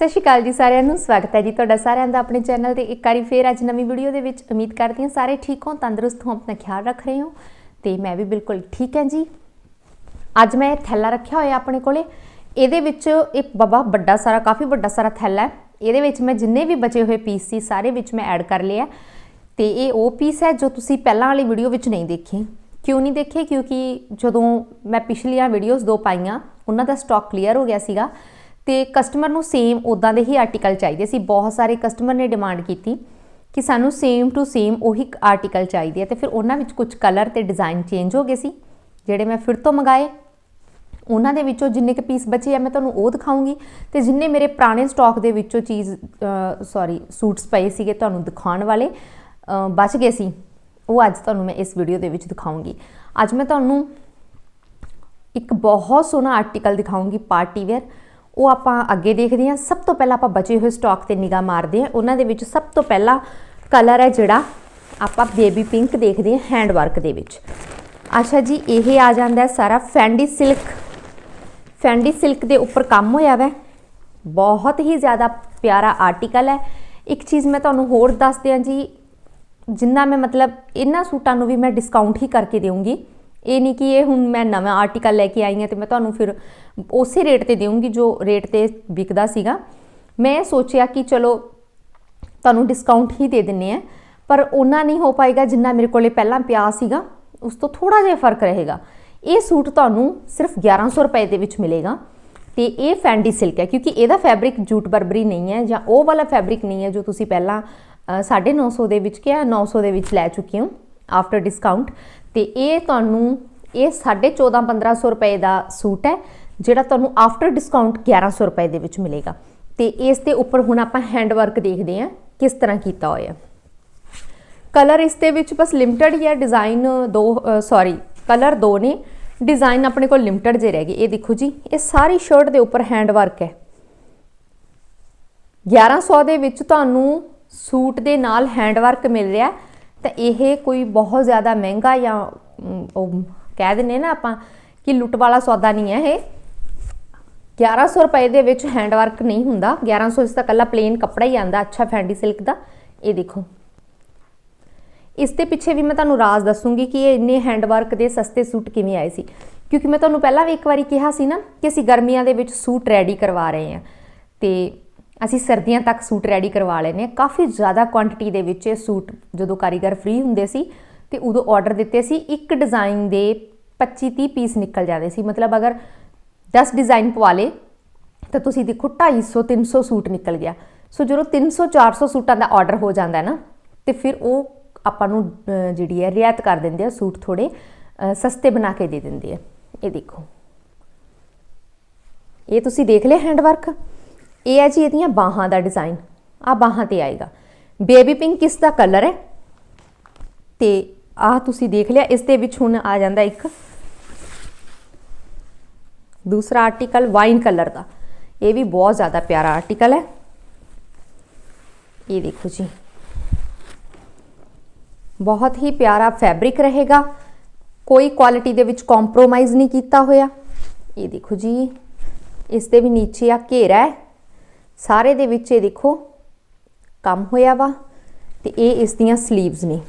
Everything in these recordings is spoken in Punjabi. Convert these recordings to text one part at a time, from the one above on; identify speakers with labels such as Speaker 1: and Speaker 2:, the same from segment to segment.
Speaker 1: ਸਤਿ ਸ਼੍ਰੀ ਅਕਾਲ ਜੀ ਸਾਰਿਆਂ ਨੂੰ, ਸਵਾਗਤ ਹੈ ਜੀ ਤੁਹਾਡਾ ਸਾਰਿਆਂ ਦਾ ਆਪਣੇ ਚੈਨਲ ਤੇ। ਇੱਕ ਵਾਰੀ ਫੇਰ ਅੱਜ ਨਵੀਂ ਵੀਡੀਓ ਦੇ ਵਿੱਚ ਉਮੀਦ ਕਰਦੀ ਹਾਂ ਸਾਰੇ ਠੀਕ ਹੋ ਤੰਦਰੁਸਤ ਹੋ ਆਪਣਾ ਖਿਆਲ ਰੱਖ ਰਹੇ ਹੋ ਤੇ ਮੈਂ ਵੀ ਬਿਲਕੁਲ ਠੀਕ ਹਾਂ ਜੀ। ਅੱਜ ਮੈਂ ਇਹ ਥੈਲਾ ਰੱਖਿਆ ਹੋਇਆ ਆਪਣੇ ਕੋਲੇ। ਇਹਦੇ ਵਿੱਚ ਇਹ ਬਾਬਾ ਵੱਡਾ ਸਾਰਾ, ਕਾਫੀ ਵੱਡਾ ਸਾਰਾ ਥੈਲਾ ਹੈ। ਇਹਦੇ ਵਿੱਚ ਮੈਂ ਜਿੰਨੇ ਵੀ ਬਚੇ ਹੋਏ ਪੀਸ ਸੀ, ਸਾਰੇ ਵਿੱਚ ਮੈਂ ਐਡ ਕਰ ਲਿਆ। ਤੇ ਇਹ ਉਹ ਪੀਸ ਹੈ ਜੋ ਤੁਸੀਂ ਪਹਿਲਾਂ ਵਾਲੀ ਵੀਡੀਓ ਵਿੱਚ ਨਹੀਂ ਦੇਖੇ। ਕਿਉਂ ਨਹੀਂ ਦੇਖੇ? ਕਿਉਂਕਿ ਜਦੋਂ ਮੈਂ ਪਿਛਲੀਆਂ ਵੀਡੀਓਜ਼ ਦੋ ਪਾਈਆਂ, ਉਹਨਾਂ ਦਾ ਸਟਾਕ ਕਲੀਅਰ ਹੋ ਗਿਆ ਸੀਗਾ। ਤੇ ਕਸਟਮਰ ਨੂੰ ਸੇਮ ਉਦਾਂ ਦੇ ਹੀ ਆਰਟੀਕਲ ਚਾਹੀਦੇ ਸੀ। ਬਹੁਤ ਸਾਰੇ ਕਸਟਮਰ ਨੇ ਡਿਮਾਂਡ ਕੀਤੀ ਕਿ ਸਾਨੂੰ ਸੇਮ ਟੂ ਸੇਮ ਉਹੀ ਆਰਟੀਕਲ ਚਾਹੀਦੇ ਆ ਤੇ ਫਿਰ ਉਹਨਾਂ ਵਿੱਚ ਕੁਝ ਕਲਰ ਤੇ ਡਿਜ਼ਾਈਨ ਚੇਂਜ ਹੋ ਗਏ ਸੀ, ਜਿਹੜੇ ਮੈਂ ਫਿਰ ਤੋਂ ਮੰਗਾਏ। ਉਹਨਾਂ ਦੇ ਵਿੱਚੋਂ ਜਿੰਨੇ ਕੁ ਪੀਸ ਬਚੇ ਆ, ਮੈਂ ਤੁਹਾਨੂੰ ਉਹ ਦਿਖਾਉਂਗੀ ਤੇ ਜਿੰਨੇ ਮੇਰੇ ਪੁਰਾਣੇ ਸਟਾਕ ਦੇ ਵਿੱਚੋਂ ਚੀਜ਼ ਸੌਰੀ ਸੂਟਸ ਪਏ ਸੀਗੇ ਤੁਹਾਨੂੰ ਦਿਖਾਉਣ ਵਾਲੇ ਬਚ ਗਏ ਸੀ। ਉਹ ਅੱਜ ਤੁਹਾਨੂੰ ਮੈਂ ਇਸ ਵੀਡੀਓ ਦੇ ਵਿੱਚ ਦਿਖਾਉਂਗੀ। ਅੱਜ ਮੈਂ ਤੁਹਾਨੂੰ ਇੱਕ ਬਹੁਤ ਸੋਹਣਾ ਆਰਟੀਕਲ ਦਿਖਾਉਂਗੀ ਪਾਰਟੀ ਵੇਅਰ ਉਹ ਆਪਾਂ ਅੱਗੇ ਦੇਖਦੇ ਹਾਂ। ਸਭ ਤੋਂ ਪਹਿਲਾਂ ਆਪਾਂ ਬਚੇ ਹੋਏ ਸਟਾਕ ਤੇ ਨਿਗਾਹ ਮਾਰਦੇ ਹਾਂ। ਉਹਨਾਂ ਦੇ ਵਿੱਚ ਸਭ ਤੋਂ ਪਹਿਲਾਂ ਕਲਰ ਹੈ ਜਿਹੜਾ ਆਪਾਂ ਬੇਬੀ ਪਿੰਕ ਦੇਖਦੇ ਹਾਂ ਹੈਂਡ ਵਰਕ ਦੇ ਵਿੱਚ। ਅੱਛਾ ਜੀ, ਇਹ ਆ ਜਾਂਦਾ ਸਾਰਾ ਫੈਂਡੀ ਸਿਲਕ ਫੈਂਡੀ ਸਿਲਕ ਦੇ ਉੱਪਰ ਕੰਮ ਹੋਇਆ ਵੈ। ਬਹੁਤ ਹੀ ਜ਼ਿਆਦਾ ਪਿਆਰਾ ਆਰਟੀਕਲ ਹੈ। ਇੱਕ ਚੀਜ਼ ਮੈਂ ਤੁਹਾਨੂੰ ਹੋਰ ਦੱਸ ਦਿਆਂ ਜੀ, ਜਿੰਨਾ ਮੈਂ ਮਤਲਬ ਇਹਨਾਂ ਸੂਟਾਂ ਨੂੰ ਵੀ ਮੈਂ ਡਿਸਕਾਊਂਟ ਹੀ ਕਰਕੇ ਦੇਵਾਂਗੀ ਇਹ ਨਹੀਂ ਕਿ ਇਹ ਹੁਣ ਮੈਂ ਨਵਾਂ ਆਰਟੀਕਲ ਲੈ ਕੇ ਆਈ ਹਾਂ ਤੇ ਮੈਂ ਤੁਹਾਨੂੰ ਫਿਰ ਉਸੇ ਰੇਟ ਤੇ ਦੇਵਾਂਗੀ ਜੋ ਰੇਟ ਤੇ ਵਿਕਦਾ ਸੀਗਾ। ਮੈਂ ਸੋਚਿਆ ਕਿ ਚਲੋ ਤੁਹਾਨੂੰ ਡਿਸਕਾਊਂਟ ਹੀ ਦੇ ਦਿੰਨੇ ਆ ਪਰ ਉਹਨਾਂ ਨਹੀਂ ਹੋ ਪਾਏਗਾ ਜਿੰਨਾ ਮੇਰੇ ਕੋਲੇ ਪਹਿਲਾਂ ਪਿਆ ਸੀਗਾ ਉਸ ਤੋਂ ਥੋੜਾ ਜਿਹਾ ਫ਼ਰਕ ਰਹੇਗਾ। ਇਹ ਸੂਟ ਤੁਹਾਨੂੰ ਸਿਰਫ 1100 ਰੁਪਏ ਦੇ ਵਿੱਚ ਮਿਲੇਗਾ ਤੇ ਇਹ ਫੈਂਡੀ ਸਿਲਕ ਹੈ ਕਿਉਂਕਿ ਇਹਦਾ ਫੈਬਰਿਕ ਜੂਟ ਬਰਬਰੀ ਨਹੀਂ ਹੈ ਜਾਂ ਉਹ ਵਾਲਾ ਫੈਬਰਿਕ ਨਹੀਂ ਹੈ ਜੋ ਤੁਸੀਂ ਪਹਿਲਾਂ ਅ, 950 ਦੇ ਵਿੱਚ ਕਿਹਾ 900 ਦੇ ਵਿੱਚ ਲੈ ਚੁੱਕੇ ਹੋ ਆਫਟਰ ਡਿਸਕਾਊਂਟ ਤੇ ਇਹ ਤੁਹਾਨੂੰ, ਇਹ 14.5 1500 ਰੁਪਏ ਦਾ ਸੂਟ ਹੈ, ਜਿਹੜਾ ਤੁਹਾਨੂੰ ਆਫਟਰ ਡਿਸਕਾਊਂਟ 1100 ਰੁਪਏ ਦੇ ਵਿੱਚ ਮਿਲੇਗਾ। ਤੇ ਇਸ ਦੇ ਉੱਪਰ ਹੁਣ ਆਪਾਂ ਹੈਂਡ ਵਰਕ ਦੇਖਦੇ ਹਾਂ, ਕਿਸ ਤਰ੍ਹਾਂ ਕੀਤਾ ਹੋਇਆ। ਕਲਰ ਇਸ ਦੇ ਵਿੱਚ ਬਸ ਲਿਮਟਿਡ ਹੀ ਹੈ ਡਿਜ਼ਾਈਨ ਦੋ ਸੌਰੀ ਕਲਰ ਦੋ ਨੇ। ਡਿਜ਼ਾਈਨ ਆਪਣੇ ਕੋਲ ਲਿਮਟਿਡ ਜੇ ਰਹਿ ਗਏ। ਇਹ ਦੇਖੋ ਜੀ, ਇਹ ਸਾਰੀ ਸ਼ਰਟ ਦੇ ਉੱਪਰ ਹੈਂਡ ਵਰਕ ਹੈ 1100 ਦੇ ਵਿੱਚ ਤੁਹਾਨੂੰ ਸੂਟ ਦੇ ਨਾਲ ਹੈਂਡ ਵਰਕ ਮਿਲ ਰਿਹਾ ਤਾਂ ਇਹ ਕੋਈ ਬਹੁਤ ਜ਼ਿਆਦਾ ਮਹਿੰਗਾ ਜਾਂ ਉਹ ਕਹਿ ਦਿੰਨੇ ਨਾ ਆਪਾਂ ਕਿ ਲੁੱਟ ਵਾਲਾ ਸੌਦਾ ਨਹੀਂ ਹੈ ਇਹ। 1100 ਰੁਪਏ ਦੇ ਵਿੱਚ ਹੈਂਡ ਵਰਕ ਨਹੀਂ ਹੁੰਦਾ। 1100 ਇਸ ਦਾ ਕੱਲਾ ਪਲੇਨ ਕੱਪੜਾ ਹੀ ਆਂਦਾ ਅੱਛਾ ਫੈਂਡੀ ਸਿਲਕ ਦਾ। ਇਹ ਦੇਖੋ। ਇਸ ਦੇ ਪਿੱਛੇ ਵੀ ਮੈਂ ਤੁਹਾਨੂੰ ਰਾਜ਼ ਦੱਸੂਗੀ ਕਿ ਇਹ ਇੰਨੇ ਹੈਂਡ ਵਰਕ ਦੇ ਸਸਤੇ ਸੂਟ ਕਿਵੇਂ ਆਏ ਸੀ। ਕਿਉਂਕਿ ਮੈਂ ਤੁਹਾਨੂੰ ਪਹਿਲਾਂ ਵੀ ਇੱਕ ਵਾਰੀ ਕਿਹਾ ਸੀ ਨਾ ਕਿ ਅਸੀਂ ਗਰਮੀਆਂ ਦੇ ਵਿੱਚ ਸੂਟ ਰੈਡੀ ਕਰਵਾ ਰਹੇ ਹਾਂ। ਤੇ ਅਸੀਂ ਸਰਦੀਆਂ ਤੱਕ ਸੂਟ ਰੈਡੀ ਕਰਵਾ ਲੈਨੇ ਆ ਕਾਫੀ ਜ਼ਿਆਦਾ ਕੁਆਂਟੀਟੀ ਦੇ ਵਿੱਚ ਇਹ ਸੂਟ ਜਦੋਂ ਕਾਰੀਗਰ ਫ੍ਰੀ ਹੁੰਦੇ ਸੀ ਤੇ ਉਦੋਂ ਆਰਡਰ ਦਿੱਤੇ ਸੀ, ਇੱਕ ਡਿਜ਼ਾਈਨ ਦੇ 25 30 ਪੀਸ ਨਿਕਲ ਜਾਂਦੇ ਸੀ। ਮਤਲਬ ਅਗਰ 10 ਡਿਜ਼ਾਈਨ ਪਵਾ ਲੇ ਤਾਂ ਤੁਸੀਂ ਦੇਖੋ 250 300 ਸੂਟ ਨਿਕਲ ਗਿਆ। ਸੋ ਜਦੋਂ 300 400 ਸੂਟਾਂ ਦਾ ਆਰਡਰ ਹੋ ਜਾਂਦਾ ਹੈ ਨਾ, ਤੇ ਫਿਰ ਉਹ ਆਪਾਂ ਨੂੰ ਜਿਹੜੀ ਹੈ, ਰਿਆਇਤ ਕਰ ਦਿੰਦੇ ਆ ਸੂਟ ਥੋੜੇ ਸਸਤੇ ਬਣਾ ਕੇ ਦੇ ਦਿੰਦੇ ਆ। ਇਹ ਦੇਖੋ। ਇਹ ਤੁਸੀਂ ਦੇਖ ਲਿਆ ਹੈਂਡਵਰਕ ਇਹ ਹੈ ਜੀ ਇਹਦੀਆਂ ਬਾਹਾਂ ਦਾ ਡਿਜ਼ਾਈਨ ਆ ਬਾਹਾਂ ਤੇ ਆਏਗਾ। ਬੇਬੀ ਪਿੰਕ ਕਿਸ ਦਾ ਕਲਰ ਹੈ? ਤੇ ਆਹ ਤੁਸੀਂ ਦੇਖ ਲਿਆ, ਇਸ ਦੇ ਵਿੱਚ ਹੁਣ ਆ ਜਾਂਦਾ ਇੱਕ। ਦੂਸਰਾ ਆਰਟੀਕਲ ਵਾਈਨ ਕਲਰ ਦਾ। ਇਹ ਵੀ ਬਹੁਤ ਜ਼ਿਆਦਾ ਪਿਆਰਾ ਆਰਟੀਕਲ ਹੈ। ਇਹ ਦੇਖੋ ਜੀ। ਬਹੁਤ ਹੀ ਪਿਆਰਾ ਫੈਬਰਿਕ ਰਹੇਗਾ। ਕੋਈ ਕੁਆਲਿਟੀ ਦੇ ਵਿੱਚ ਕੰਪਰੋਮਾਈਜ਼ ਨਹੀਂ ਕੀਤਾ ਹੋਇਆ। ਇਹ ਦੇਖੋ ਜੀ। ਇਸ ਦੇ ਵੀ ਨੀਚੇ ਆ ਘੇਰਾ ਹੈ। ਸਾਰੇ ਦੇ ਵਿੱਚ ਇਹ ਦੇਖੋ, ਕੰਮ ਹੋਇਆ ਵਾ ਤੇ ਇਹ ਇਸ ਦੀਆਂ 슬ੀਵਸ ਨੇ।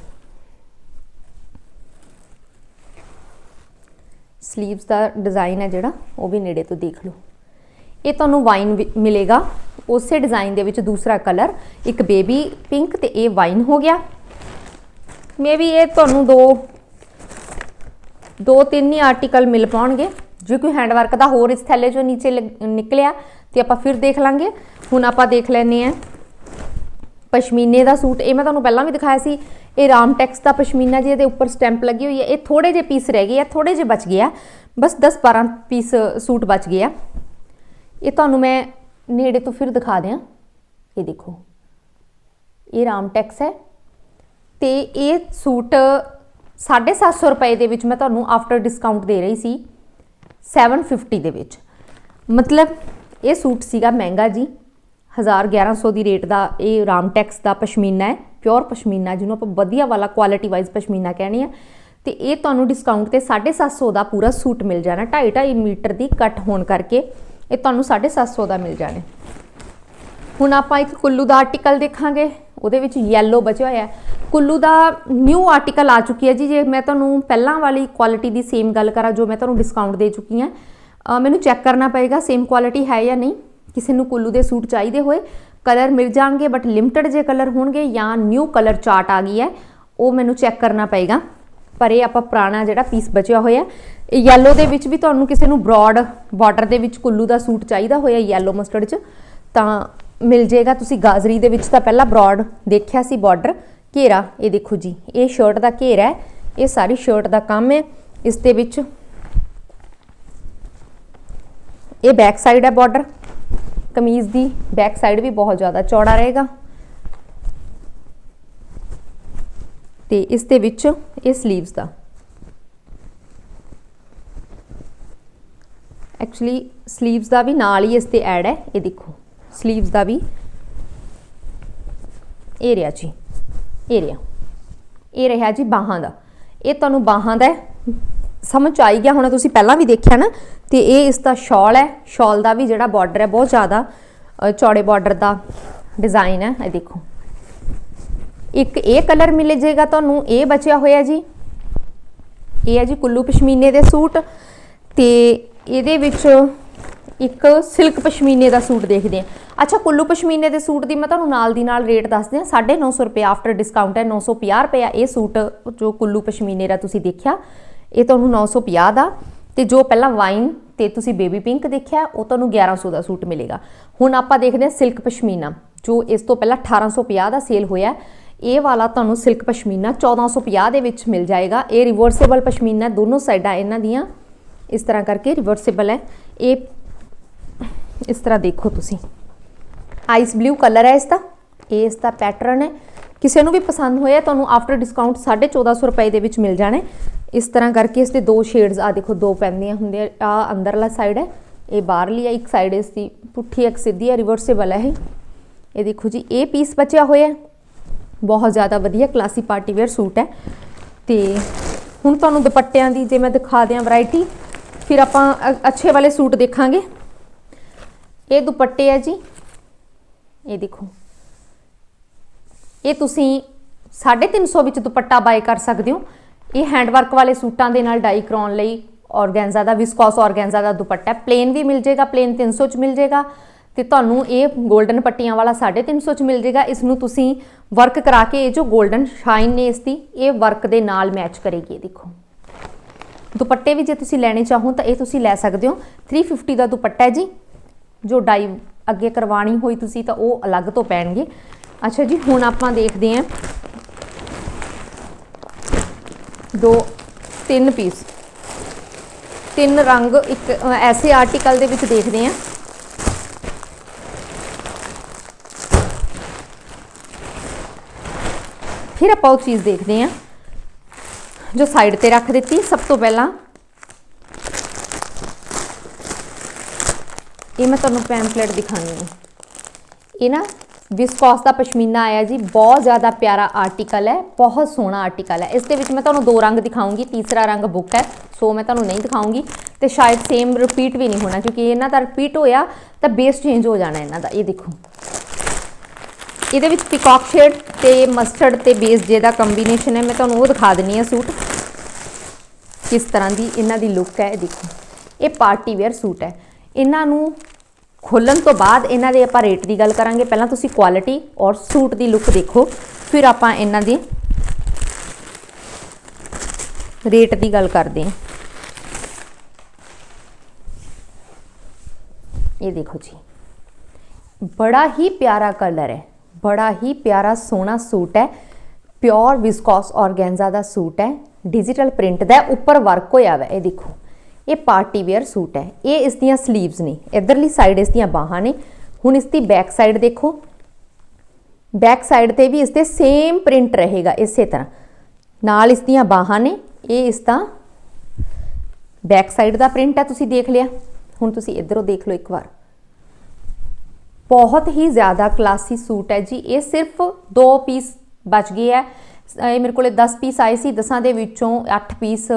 Speaker 1: 슬ੀਵਸ ਦਾ ਡਿਜ਼ਾਈਨ ਹੈ ਜਿਹੜਾ, ਉਹ ਵੀ ਨੇੜੇ ਤੋਂ ਦੇਖ ਲਓ। ਇਹ ਤੁਹਾਨੂੰ ਵਾਈਨ ਵੀ ਮਿਲੇਗਾ। ਉਸੇ ਡਿਜ਼ਾਈਨ ਦੇ ਵਿੱਚ ਦੂਸਰਾ ਕਲਰ ਇੱਕ ਬੇਬੀ ਪਿੰਕ ਤੇ ਇਹ ਵਾਈਨ ਹੋ ਗਿਆ। ਮੇਬੀ ਇਹ ਤੁਹਾਨੂੰ ਦੋ ਦੋ ਤਿੰਨ ਹੀ ਆਰਟੀਕਲ ਮਿਲ ਪਾਉਣਗੇ। ਜੇ ਕੋਈ ਹੈਂਡਵਰਕ ਦਾ ਹੋਰ ਇਸ ਥੈਲੇ ਚੋਂ ਨੀਚੇ ਲੱਗ- ਨਿਕਲਿਆ ਤੇ ਆਪਾਂ ਫਿਰ ਦੇਖ ਲਾਂਗੇ। ਹੁਣ ਆਪਾਂ ਦੇਖ ਲੈਨੇ ਆ ਪਸ਼ਮੀਨੇ ਦਾ ਸੂਟ, ਇਹ ਮੈਂ ਤੁਹਾਨੂੰ ਪਹਿਲਾਂ ਵੀ ਦਿਖਾਇਆ ਸੀ। ਇਹ ਰਾਮ ਟੈਕਸ ਦਾ ਪਸ਼ਮੀਨਾ ਜਿਹਦੇ ਉੱਪਰ ਸਟੈਂਪ ਲੱਗੀ ਹੋਈ ਹੈ। ਇਹ ਥੋੜੇ ਜਿਹੇ ਪੀਸ ਰਹਿ ਗਏ ਆ ਥੋੜੇ ਜਿਹੇ ਬਚ ਗਏ ਆ। ਬਸ 10 12 ਪੀਸ ਸੂਟ ਬਚ ਗਏ ਆ। ਇਹ ਤੁਹਾਨੂੰ ਮੈਂ ਨੇੜੇ ਤੋਂ ਫਿਰ ਦਿਖਾ ਦਿਆਂ। ਇਹ ਦੇਖੋ। ਇਹ ਰਾਮ ਟੈਕਸ ਹੈ। ਤੇ ਇਹ ਸੂਟ 750 ਰੁਪਏ ਦੇ ਵਿੱਚ ਮੈਂ ਤੁਹਾਨੂੰ ਆਫਟਰ ਡਿਸਕਾਊਂਟ ਦੇ ਰਹੀ ਸੀ। 750 ਦੇ ਵਿੱਚ। ਮਤਲਬ ਇਹ ਸੂਟ ਸੀਗਾ ਮਹਿੰਗਾ ਜੀ 1000 1100 ਦੀ ਰੇਟ ਦਾ, ਇਹ ਰਾਮਟੈਕਸ ਦਾ ਪਸ਼ਮੀਨਾ ਹੈ ਪਿਓਰ ਪਸ਼ਮੀਨਾ ਜਿਹਨੂੰ ਆਪਾਂ ਵਧੀਆ ਵਾਲਾ ਕੁਆਲਿਟੀ ਵਾਈਜ਼ ਪਸ਼ਮੀਨਾ ਕਹਿੰਦੇ ਆ ਤੇ ਇਹ ਤੁਹਾਨੂੰ ਡਿਸਕਾਊਂਟ ਤੇ 750 ਦਾ ਪੂਰਾ ਸੂਟ ਮਿਲ ਜਾਣਾ 2.5 2.5 ਮੀਟਰ ਦੀ ਕੱਟ ਹੋਣ ਕਰਕੇ ਇਹ ਤੁਹਾਨੂੰ 750 ਦਾ ਮਿਲ ਜਾਣਾ। ਹੁਣ ਆਪਾਂ ਇੱਕ ਕੁੱਲੂ ਦਾ ਆਰਟੀਕਲ ਦੇਖਾਂਗੇ, ਉਹਦੇ ਵਿੱਚ ਯੈਲੋ ਬਚਿਆ ਹੋਇਆ ਹੈ। ਕੁੱਲੂ ਦਾ ਨਿਊ ਆਰਟੀਕਲ ਆ ਚੁੱਕੀ ਹੈ ਜੀ, ਜੇ ਮੈਂ ਤੁਹਾਨੂੰ ਪਹਿਲਾਂ ਵਾਲੀ ਕੁਆਲਿਟੀ ਦੀ ਸੇਮ ਗੱਲ ਕਰਾਂ, ਜੋ ਮੈਂ ਤੁਹਾਨੂੰ ਡਿਸਕਾਊਂਟ ਦੇ ਚੁੱਕੀ ਹਾਂ ਮੈਨੂੰ ਚੈੱਕ ਕਰਨਾ ਪਏਗਾ ਸੇਮ ਕੁਆਲਿਟੀ ਹੈ ਜਾਂ ਨਹੀਂ। ਕਿਸੇ ਨੂੰ ਕੁੱਲੂ ਦੇ ਸੂਟ ਚਾਹੀਦੇ ਹੋਏ। ਕਲਰ ਮਿਲ ਜਾਣਗੇ ਬਟ ਲਿਮਟਿਡ ਜੇ ਕਲਰ ਹੋਣਗੇ ਜਾਂ ਨਿਊ ਕਲਰ ਚਾਰਟ ਆ ਗਈ ਹੈ, ਉਹ ਮੈਨੂੰ ਚੈੱਕ ਕਰਨਾ ਪਏਗਾ। ਪਰ ਇਹ ਆਪਾਂ ਪੁਰਾਣਾ ਜਿਹੜਾ ਪੀਸ ਬਚਿਆ ਹੋਇਆ ਇਹ ਯੈਲੋ ਦੇ ਵਿੱਚ ਵੀ ਤੁਹਾਨੂੰ ਕਿਸੇ ਨੂੰ ਬ੍ਰੌਡ ਬਾਰਡਰ ਦੇ ਵਿੱਚ ਕੁੱਲੂ ਦਾ ਸੂਟ ਚਾਹੀਦਾ ਹੋਇਆ ਯੈਲੋ ਮਸਟਰਡ 'ਚ, ਤਾਂ ਮਿਲ ਜੇਗਾ ਤੁਸੀਂ ਗਾਜ਼ਰੀ ਦੇ ਵਿੱਚ ਤਾਂ ਪਹਿਲਾਂ ਬ੍ਰੌਡ ਦੇਖਿਆ ਸੀ ਬਾਰਡਰ ਘੇਰਾ, ਇਹ ਦੇਖੋ ਜੀ, ਇਹ ਸ਼ਰਟ ਦਾ ਘੇਰਾ ਹੈ, ਇਹ ਸਾਰੀ ਸ਼ਰਟ ਦਾ ਕੰਮ ਹੈ। ਇਸ ਦੇ ਵਿੱਚ ਇਹ ਬੈਕ ਸਾਈਡ ਹੈ ਬਾਰਡਰ ਕਮੀਜ਼ ਦੀ ਬੈਕ ਸਾਈਡ ਵੀ ਬਹੁਤ ਜ਼ਿਆਦਾ ਚੌੜਾ ਰਹੇਗਾ। ਤੇ ਇਸ ਦੇ ਵਿੱਚ ਇਹ ਸਲੀਵਸ ਦਾ। ਐਕਚੁਅਲੀ ਸਲੀਵਸ ਦਾ ਵੀ ਨਾਲ ਹੀ ਇਸ ਤੇ ਐਡ ਹੈ, ਇਹ ਦੇਖੋ। ਸਲੀਵਸ ਦਾ ਵੀ ਏਰੀਆ ਜੀ ਏਰੀਆ ਇਹ ਰਿਹਾ ਜੀ ਬਾਹਾਂ ਦਾ। ਇਹ ਤੁਹਾਨੂੰ ਬਾਹਾਂ ਦਾ ਸਮਝ 'ਚ ਆਈ ਗਿਆ ਹੁਣ, ਤੁਸੀਂ ਪਹਿਲਾਂ ਵੀ ਦੇਖਿਆ ਨਾ, ਤੇ ਇਹ ਇਸ ਦਾ ਸ਼ਾਲ ਹੈ, ਸ਼ਾਲ ਦਾ ਵੀ ਜਿਹੜਾ ਬਾਰਡਰ ਹੈ, ਬਹੁਤ ਜ਼ਿਆਦਾ ਚੌੜੇ ਬਾਰਡਰ ਦਾ ਡਿਜ਼ਾਈਨ ਹੈ, ਇਹ ਦੇਖੋ। ਇੱਕ ਇਹ ਕਲਰ ਮਿਲ ਜੇਗਾ ਤੁਹਾਨੂੰ, ਇਹ ਬਚਿਆ ਹੋਇਆ ਜੀ। ਇਹ ਹੈ ਜੀ ਕੁੱਲੂ ਪਸ਼ਮੀਨੇ ਦੇ ਸੂਟ, ਤੇ ਇਹਦੇ ਵਿੱਚ ਇੱਕ ਸਿਲਕ ਪਸ਼ਮੀਨੇ ਦਾ ਸੂਟ ਦੇਖਦੇ ਆ ਅੱਛਾ, ਕੁੱਲੂ ਪਸ਼ਮੀਨੇ ਦੇ ਸੂਟ ਦੀ ਮੈਂ ਤੁਹਾਨੂੰ ਨਾਲ ਦੀ ਨਾਲ ਰੇਟ ਦੱਸਦੇ ਆ 950 ਰੁਪਏ ਆਫਟਰ ਡਿਸਕਾਊਂਟ ਹੈ 950 ਰੁਪਏ ਇਹ ਸੂਟ, ਜੋ ਕੁੱਲੂ ਪਸ਼ਮੀਨੇ ਦਾ ਤੁਸੀਂ ਦੇਖਿਆ। ਇਹ ਤੁਹਾਨੂੰ 950 ਦਾ ਤੇ ਜੋ ਪਹਿਲਾਂ ਵਾਈਨ ਤੇ ਤੁਸੀਂ ਬੇਬੀ ਪਿੰਕ ਦੇਖਿਆ, ਉਹ ਤੁਹਾਨੂੰ 1100 ਦਾ ਸੂਟ ਮਿਲੇਗਾ। ਹੁਣ ਆਪਾਂ ਦੇਖਦੇ ਹਾਂ ਸਿਲਕ ਪਸ਼ਮੀਨਾ, ਜੋ ਇਸ ਤੋਂ ਪਹਿਲਾਂ 1850 ਦਾ ਸੇਲ ਹੋਇਆ ਇਹ ਵਾਲਾ ਤੁਹਾਨੂੰ ਸਿਲਕ ਪਸ਼ਮੀਨਾ 1450 ਦੇ ਵਿੱਚ ਮਿਲ ਜਾਏਗਾ। ਇਹ ਰਿਵਰਸੇਬਲ ਪਸ਼ਮੀਨਾ ਦੋਨੋਂ ਸਾਈਡਾਂ ਇਹਨਾਂ ਦੀਆਂ। ਇਸ ਤਰ੍ਹਾਂ ਕਰਕੇ ਰਿਵਰਸੇਬਲ ਹੈ। ਇਹ, ਇਸ ਤਰ੍ਹਾਂ ਦੇਖੋ ਤੁਸੀਂ। ਆਈਸ ਬਲੂ ਕਲਰ ਹੈ ਇਸ ਦਾ। ਇਹ ਇਸ ਦਾ ਪੈਟਰਨ ਹੈ। ਕਿਸੇ ਨੂੰ ਵੀ ਪਸੰਦ ਹੋਇਆ, ਤੁਹਾਨੂੰ ਆਫਟਰ ਡਿਸਕਾਊਂਟ 1450 ਰੁਪਏ ਦੇ ਵਿੱਚ ਮਿਲ ਜਾਣਾ ਇਸ ਤਰ੍ਹਾਂ ਕਰਕੇ ਇਸ ਦੇ ਦੋ ਸ਼ੇਡਸ ਆ ਦੇਖੋ ਦੋ ਪੈਂਦੀਆਂ ਹੁੰਦੀਆਂ ਆ ਅੰਦਰਲਾ ਸਾਈਡ ਹੈ, ਇਹ ਬਾਹਰਲੀ ਆ ਇੱਕ ਸਾਈਡ ਇਸ ਦੀ ਪੁੱਠੀ ਇੱਕ ਸਿੱਧੀ ਹੈ ਰਿਵਰਸੇਬਲ ਹੈ ਇਹ। ਇਹ ਦੇਖੋ ਜੀ, ਇਹ ਪੀਸ ਬਚਿਆ ਹੋਇਆ ਹੈ। ਬਹੁਤ ਜ਼ਿਆਦਾ ਵਧੀਆ ਕਲਾਸੀ ਪਾਰਟੀ ਵੇਅਰ ਸੂਟ ਹੈ। ਤੇ ਹੁਣ ਤੁਹਾਨੂੰ ਦੁਪੱਟਿਆਂ ਦੀ ਜੇ ਮੈਂ ਦਿਖਾ ਦਿਆਂ ਵੈਰਾਈਟੀ ਫਿਰ ਆਪਾਂ ਅੱਛੇ ਵਾਲੇ ਸੂਟ ਦੇਖਾਂਗੇ। ਇਹ ਦੁਪੱਟੇ ਹੈ ਜੀ। ਇਹ ਦੇਖੋ। ਇਹ ਤੁਸੀਂ 350 ਵਿੱਚ ਦੁਪੱਟਾ ਬਾਏ ਕਰ ਸਕਦੇ ਹੋ। ਇਹ ਹੈਂਡ ਵਰਕ ਵਾਲੇ ਸੂਟਾਂ ਦੇ ਨਾਲ ਡਾਈ ਕਰਾਉਣ ਲਈ ਔਰਗੈਂਜ਼ਾ ਦਾ, ਵਿਸਕੋਸ ਔਰਗੈਂਜ਼ਾ ਦਾ ਦੁਪੱਟਾ ਪਲੇਨ ਵੀ ਮਿਲ ਜੇਗਾ ਪਲੇਨ 300 ਚ ਮਿਲ ਜੇਗਾ ਤੇ ਤੁਹਾਨੂੰ ਇਹ 골ਡਨ ਪੱਟੀਆਂ ਵਾਲਾ 350 ਚ ਮਿਲ ਜੇਗਾ ਇਸ ਨੂੰ ਤੁਸੀਂ ਵਰਕ ਕਰਾ ਕੇ ਇਹ ਜੋ 골ਡਨ ਸ਼ਾਈਨ ਨੇ ਇਸ ਦੀ, ਇਹ ਵਰਕ ਦੇ ਨਾਲ ਮੈਚ ਕਰੇਗੀ ਦੇਖੋ। ਦੁਪੱਟੇ ਵੀ ਜੇ ਤੁਸੀਂ ਲੈਣੇ ਚਾਹੋ ਤਾਂ ਇਹ ਤੁਸੀਂ ਲੈ ਸਕਦੇ ਹੋ। 350 ਦਾ ਦੁਪੱਟਾ ਹੈ ਜੀ, ਜੋ ਡਾਈ ਅੱਗੇ ਕਰਵਾਣੀ ਹੋਈ ਤੁਸੀਂ ਤਾਂ ਉਹ ਅਲੱਗ ਤੋਂ ਪੈਣਗੇ। ਅੱਛਾ ਜੀ, ਹੁਣ ਆਪਾਂ ਦੇਖਦੇ ਹਾਂ ਦੋ, ਤਿੰਨ ਪੀਸ ਤਿੰਨ ਰੰਗ ਇੱਕ ਐਸੇ ਆਰਟੀਕਲ ਦੇ ਵਿੱਚ ਦੇਖਦੇ ਹਾਂ। ਫਿਰ ਆਪਾਂ ਉਹ ਚੀਜ਼ ਦੇਖਦੇ ਹਾਂ, ਜੋ ਸਾਈਡ ਤੇ ਰੱਖ ਦਿੱਤੀ। ਸਭ ਤੋਂ ਪਹਿਲਾਂ ਇਹ ਮੈਂ ਤੁਹਾਨੂੰ ਪੈਂਪਲੇਟ ਦਿਖਾਣੀ ਹੈ। ਇਹ ਨਾ ਵਿਸਕੋਸ ਦਾ ਪਸ਼ਮੀਨਾ ਆਇਆ ਜੀ, ਬਹੁਤ ਜ਼ਿਆਦਾ ਪਿਆਰਾ ਆਰਟੀਕਲ ਹੈ, ਬਹੁਤ ਸੋਹਣਾ ਆਰਟੀਕਲ ਹੈ। ਇਸ ਦੇ ਵਿੱਚ ਮੈਂ ਤੁਹਾਨੂੰ ਦੋ ਰੰਗ ਦਿਖਾਉਂਗੀ, ਤੀਸਰਾ ਰੰਗ ਬੁੱਕ ਹੈ, ਸੋ ਮੈਂ ਤੁਹਾਨੂੰ ਨਹੀਂ ਦਿਖਾਉਂਗੀ ਤੇ ਸ਼ਾਇਦ ਸੇਮ ਰਿਪੀਟ ਵੀ ਨਹੀਂ ਹੋਣਾ, ਕਿਉਂਕਿ ਇਹਨਾਂ ਦਾ ਰਿਪੀਟ ਹੋਇਆ, ਤਾਂ ਬੇਸ ਚੇਂਜ ਹੋ ਜਾਣਾ ਇਹਨਾਂ ਦਾ, ਇਹ ਦੇਖੋ। ਇਹਦੇ ਵਿੱਚ ਪਿਕੌਕ ਸ਼ੇਡ ਤੇ ਮਸਟਰਡ ਤੇ ਬੇਸ ਜੇ ਦਾ ਕੰਬੀਨੇਸ਼ਨ ਹੈ, ਮੈਂ ਤੁਹਾਨੂੰ ਉਹ ਦਿਖਾ ਦਿੰਨੀ ਆ ਸੂਟ ਕਿਸ ਤਰ੍ਹਾਂ ਦੀ ਇਹਨਾਂ ਦੀ ਲੁੱਕ ਹੈ, ਇਹ ਦੇਖੋ। ਇਹ ਪਾਰਟੀ ਵੇਅਰ ਸੂਟ ਹੈ। ਇਹਨਾਂ ਨੂੰ ਖੋਲਣ ਤੋਂ ਬਾਅਦ ਇਹਨਾਂ ਦੇ ਆਪਾਂ ਰੇਟ ਦੀ ਗੱਲ ਕਰਾਂਗੇ। ਪਹਿਲਾਂ ਤੁਸੀਂ ਕੁਆਲਿਟੀ ਔਰ ਸੂਟ ਦੀ ਲੁੱਕ ਦੇਖੋ। ਫਿਰ ਆਪਾਂ ਇਹਨਾਂ ਦੀ ਰੇਟ ਦੀ ਗੱਲ ਕਰਦੇ ਹਾਂ। ਇਹ ਦੇਖੋ ਜੀ। ਬੜਾ ਹੀ ਪਿਆਰਾ ਕਲਰ ਹੈ। ਬੜਾ ਹੀ ਪਿਆਰਾ ਸੋਹਣਾ ਸੂਟ ਹੈ। ਪਿਓਰ ਵਿਸਕੋਸ ਔਰਗੈਂਜ਼ਾ ਦਾ ਸੂਟ ਹੈ। ਡਿਜੀਟਲ ਪ੍ਰਿੰਟ ਦਾ ਉੱਪਰ ਵਰਕ ਹੋਇਆ ਹੋਇਆ ਇਹ ਦੇਖੋ। ਇਹ ਪਾਰਟੀ ਵੇਅਰ ਸੂਟ ਹੈ। ਇਹ ਇਸ ਦੀਆਂ 슬ੀਵਸ ਨੇ। ਇਧਰਲੀ ਸਾਈਡ ਇਸ ਦੀਆਂ ਬਾਹਾਂ ਨੇ। ਹੁਣ ਇਸ ਦੀ ਬੈਕ ਸਾਈਡ ਦੇਖੋ। ਬੈਕ ਸਾਈਡ ਤੇ ਵੀ ਇਸ ਤੇ ਸੇਮ ਪ੍ਰਿੰਟ ਰਹੇਗਾ ਇਸੇ ਤਰ੍ਹਾਂ। ਨਾਲ ਇਸ ਦੀਆਂ ਬਾਹਾਂ ਨੇ। ਇਹ ਇਸ ਦਾ ਬੈਕ ਸਾਈਡ ਦਾ ਪ੍ਰਿੰਟ ਹੈ, ਤੁਸੀਂ ਦੇਖ ਲਿਆ। ਹੁਣ ਤੁਸੀਂ ਇਧਰੋਂ ਦੇਖ ਲਓ ਇੱਕ ਵਾਰ। ਬਹੁਤ ਹੀ ਜ਼ਿਆਦਾ ਕਲਾਸੀ ਸੂਟ ਹੈ ਜੀ। ਇਹ ਸਿਰਫ 2 ਪੀਸ ਬਚ ਗਏ ਹੈ। ਇਹ ਮੇਰੇ ਕੋਲੇ 10 ਪੀਸ ਆਏ ਸੀ। 10 ਦੇ ਵਿੱਚੋਂ 8 ਪੀਸ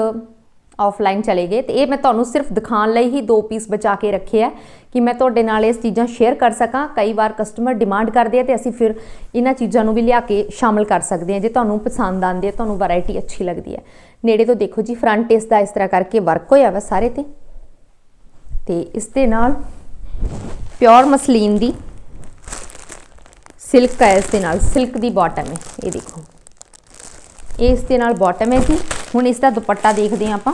Speaker 1: ਆਫਲਾਈਨ ਚਲੇ ਗਏ ਤੇ ਇਹ ਮੈਂ ਤੁਹਾਨੂੰ ਸਿਰਫ ਦਿਖਾਉਣ ਲਈ ਹੀ ਦੋ ਪੀਸ ਬਚਾ ਕੇ ਰੱਖੇ ਆ ਕਿ ਮੈਂ ਤੁਹਾਡੇ ਨਾਲ ਇਹ ਚੀਜ਼ਾਂ ਸ਼ੇਅਰ ਕਰ ਸਕਾਂ। ਕਈ ਵਾਰ ਕਸਟਮਰ ਡਿਮਾਂਡ ਕਰਦੇ ਆ ਤੇ ਅਸੀਂ ਫਿਰ ਇਹਨਾਂ ਚੀਜ਼ਾਂ ਨੂੰ ਵੀ ਲਿਆ ਕੇ ਸ਼ਾਮਲ ਕਰ ਸਕਦੇ ਹਾਂ ਜੇ ਤੁਹਾਨੂੰ ਪਸੰਦ ਆਉਂਦੀ ਹੈ ਤੁਹਾਨੂੰ ਵੈਰਾਈਟੀ ਅੱਛੀ ਲੱਗਦੀ ਹੈ ਨੇੜੇ ਤੋਂ ਦੇਖੋ ਜੀ ਫਰੰਟ ਇਸ ਦਾ ਇਸ ਤਰ੍ਹਾਂ ਕਰਕੇ ਵਰਕ ਹੋਇਆ ਵਾ ਸਾਰੇ ਤੇ। ਤੇ ਇਸ ਦੇ ਨਾਲ ਪਿਓਰ ਮਸਲੀਨ ਦੀ ਸਿਲਕ ਹੈ, ਇਸ ਦੇ ਨਾਲ ਸਿਲਕ ਦੀ ਬਾਟਮ ਹੈ। ਇਹ ਦੇਖੋ। ਇਸ ਦੇ ਨਾਲ ਬਾਟਮ ਹੈ ਜੀ। ਹੁਣ ਇਸ ਦਾ ਦੁਪੱਟਾ ਦੇਖਦੇ ਹਾਂ ਆਪਾਂ।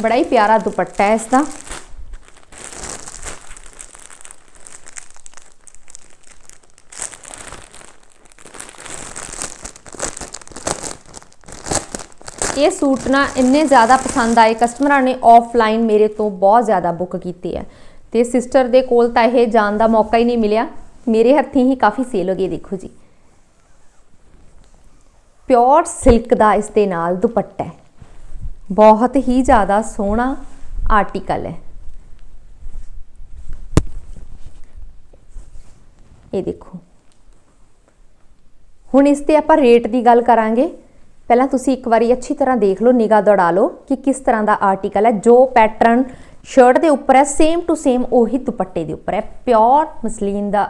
Speaker 1: ਬੜਾ ਹੀ ਪਿਆਰਾ ਦੁਪੱਟਾ ਹੈ ਇਸ ਦਾ ਇਹ ਸੂਟ ਨਾ ਇੰਨੇ ਜ਼ਿਆਦਾ ਪਸੰਦ ਆਏ। ਕਸਟਮਰਾਂ ਨੇ ਆਫਲਾਈਨ ਮੇਰੇ ਤੋਂ ਬਹੁਤ ਜ਼ਿਆਦਾ ਬੁੱਕ ਕੀਤੇ ਆ। ਤੇ ਸਿਸਟਰ ਦੇ ਕੋਲ ਤਾਂ ਇਹ ਜਾਣ ਦਾ ਮੌਕਾ ਹੀ ਨਹੀਂ ਮਿਲਿਆ। ਮੇਰੇ ਹੱਥੀਂ ਹੀ ਕਾਫੀ ਸੇਲ ਹੋ ਗਈ, ਦੇਖੋ ਜੀ। ਪਿਓਰ ਸਿਲਕ ਦਾ ਇਸ ਦੇ ਨਾਲ ਦੁਪੱਟਾ ਹੈ। ਬਹੁਤ ਹੀ ਜ਼ਿਆਦਾ ਸੋਹਣਾ ਆਰਟੀਕਲ ਹੈ। ਇਹ ਦੇਖੋ। ਹੁਣ ਇਸ ਤੇ ਆਪਾਂ ਰੇਟ ਦੀ ਗੱਲ ਕਰਾਂਗੇ। ਪਹਿਲਾਂ ਤੁਸੀਂ ਇੱਕ ਵਾਰੀ ਅੱਛੀ ਤਰ੍ਹਾਂ ਦੇਖ ਲਓ, ਨਿਗਾਹ ਦੌੜਾ ਲਓ ਕਿ ਕਿਸ ਤਰ੍ਹਾਂ ਦਾ ਆਰਟੀਕਲ ਹੈ। ਜੋ ਪੈਟਰਨ ਸ਼ਰਟ ਦੇ ਉੱਪਰ ਹੈ ਸੇਮ ਟੂ ਸੇਮ ਉਹੀ ਦੁਪੱਟੇ ਦੇ ਉੱਪਰ ਹੈ। ਪਿਓਰ ਮਸਲੀਨ ਦਾ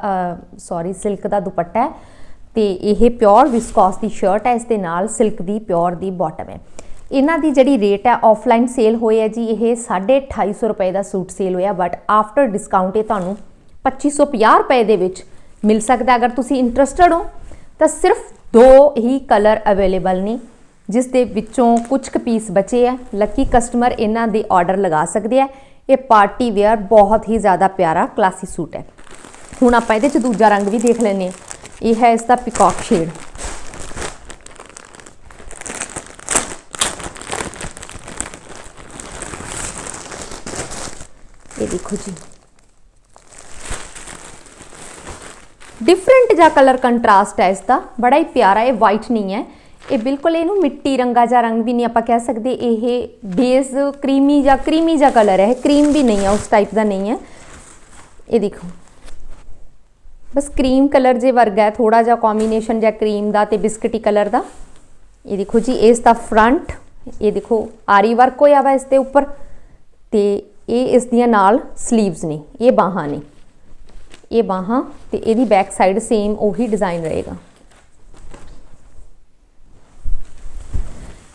Speaker 1: ਸੌਰੀ ਸਿਲਕ ਦਾ ਦੁਪੱਟਾ ਹੈ। ਤੇ ਇਹ ਪਿਓਰ ਵਿਸਕੋਸ ਦੀ ਸ਼ਰਟ ਹੈ, ਇਸ ਦੇ ਨਾਲ ਸਿਲਕ ਦੀ ਪਿਓਰ ਦੀ ਬਾਟਮ ਹੈ। ਇਹਨਾਂ ਦੀ ਜਿਹੜੀ ਰੇਟ ਹੈ, ਆਫਲਾਈਨ ਸੇਲ ਹੋਈ ਹੈ ਜੀ, ਇਹ 250 ਰੁਪਏ ਦਾ ਸੂਟ ਸੇਲ ਹੋਇਆ ਬਟ ਆਫਟਰ ਡਿਸਕਾਊਂਟ ਇਹ ਤੁਹਾਨੂੰ 2550 ਰੁਪਏ ਦੇ ਵਿੱਚ ਮਿਲ ਸਕਦਾ ਅਗਰ ਤੁਸੀਂ ਇੰਟਰਸਟਡ ਹੋ, ਤਾਂ ਸਿਰਫ ਦੋ ਹੀ ਕਲਰ ਅਵੇਲੇਬਲ ਨੇ, ਜਿਸ ਦੇ ਵਿੱਚੋਂ ਕੁਝ ਕੁ ਪੀਸ ਬਚੇ ਆ ਲੱਕੀ ਕਸਟਮਰ ਇਹਨਾਂ ਦੇ ਆਰਡਰ ਲਗਾ ਸਕਦੇ ਆ ਇਹ ਪਾਰਟੀ ਵੇਅਰ ਬਹੁਤ ਹੀ ਜ਼ਿਆਦਾ ਪਿਆਰਾ ਕਲਾਸੀ ਸੂਟ ਹੈ। ਹੁਣ ਆਪਾਂ ਇਹਦੇ ਚ ਦੂਜਾ ਰੰਗ ਵੀ ਦੇਖ ਲੈਨੇ ਆ ਇਹ ਹੈ ਇਸ ਦਾ ਪਿਕੌਕ ਸ਼ੇਡ ਇਹ ਦੇਖੋ ਜੀ ਡਿਫਰੈਂਟ ਜਿਹਾ ਕਲਰ ਕੰਟਰਾਸਟ ਹੈ ਇਸ ਦਾ ਬੜਾ ਹੀ ਪਿਆਰਾ ਇਹ ਵਾਈਟ ਨਹੀਂ ਹੈ ਇਹ ਬਿਲਕੁਲ ਇਹਨੂੰ ਮਿੱਟੀ ਰੰਗਾ ਜਿਹਾ ਰੰਗ ਵੀ ਨਹੀਂ ਆਪਾਂ ਕਹਿ ਸਕਦੇ ਇਹ ਬੇਸ ਕਰੀਮੀ ਜਾਂ ਕਰੀਮੀ ਜਿਹਾ ਕਲਰ ਹੈ ਇਹ ਕਰੀਮ ਵੀ ਨਹੀਂ ਹੈ ਉਸ ਟਾਈਪ ਦਾ ਨਹੀਂ ਹੈ ਇਹ ਦੇਖੋ ਬਸ ਕਰੀਮ ਕਲਰ ਜੇ ਵਰਗਾ ਹੈ ਥੋੜਾ ਜਿਹਾ ਕੰਬੀਨੇਸ਼ਨ ਜਿਹਾ ਕਰੀਮ ਦਾ ਤੇ ਬਿਸਕਟੀ ਕਲਰ ਦਾ। ਇਹ ਦੇਖੋ ਜੀ ਇਸ ਦਾ ਫਰੰਟ ਇਹ ਦੇਖੋ ਆਰੀ ਵਰਕ ਹੋਇਆ ਵਾ ਇਸ ਦੇ ਉੱਪਰ ਤੇ ਇਹ ਇਸ ਦੀਆਂ ਨਾਲ ਸਲੀਵਸ ਨੇ, ਇਹ ਬਾਹਾਂ ਨੇ। ਇਹ ਬਾਹਾਂ ਤੇ ਇਹਦੀ ਬੈਕ ਸਾਈਡ ਸੇਮ ਉਹੀ ਡਿਜ਼ਾਈਨ ਰਹੇਗਾ।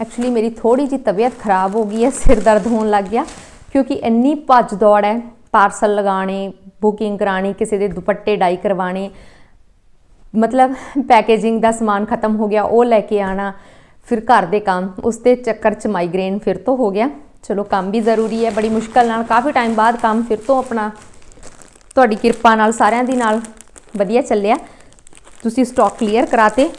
Speaker 1: ਐਕਚੁਅਲੀ ਮੇਰੀ ਥੋੜੀ ਜੀ ਤਬੀਅਤ ਖਰਾਬ ਹੋ ਗਈ ਹੈ, ਸਿਰ ਦਰਦ ਹੋਣ ਲੱਗ ਗਿਆ ਕਿਉਂਕਿ ਇੰਨੀ ਭੱਜ ਦੌੜ ਹੈ ਪਾਰਸਲ ਲਗਾਣੇ ਬੁਕਿੰਗ ਕਰਾਣੀ, ਕਿਸੇ ਦੇ ਦੁਪੱਟੇ ਡਾਈ ਕਰਵਾਣੇ, ਮਤਲਬ ਪੈਕੇਜਿੰਗ ਦਾ ਸਮਾਨ ਖਤਮ ਹੋ ਗਿਆ, ਉਹ ਲੈ ਕੇ ਆਣਾ, ਫਿਰ ਘਰ ਦੇ ਕੰਮ, ਉਸ ਦੇ ਚੱਕਰ 'ਚ ਮਾਈਗ੍ਰੇਨ ਫਿਰ ਤੋਂ ਹੋ ਗਿਆ। ਚਲੋ, ਕੰਮ ਵੀ ਜ਼ਰੂਰੀ ਹੈ, ਬੜੀ ਮੁਸ਼ਕਲ ਨਾਲ, ਕਾਫੀ ਟਾਈਮ ਬਾਅਦ ਕੰਮ ਫਿਰ ਤੋਂ ਆਪਣਾ। ਤੁਹਾਡੀ ਕਿਰਪਾ ਨਾਲ, ਸਾਰਿਆਂ ਦੀ ਨਾਲ ਵਧੀਆ ਚੱਲਿਆ। ਤੁਸੀਂ ਸਟਾਕ ਕਲੀਅਰ ਕਰਾਤੇ।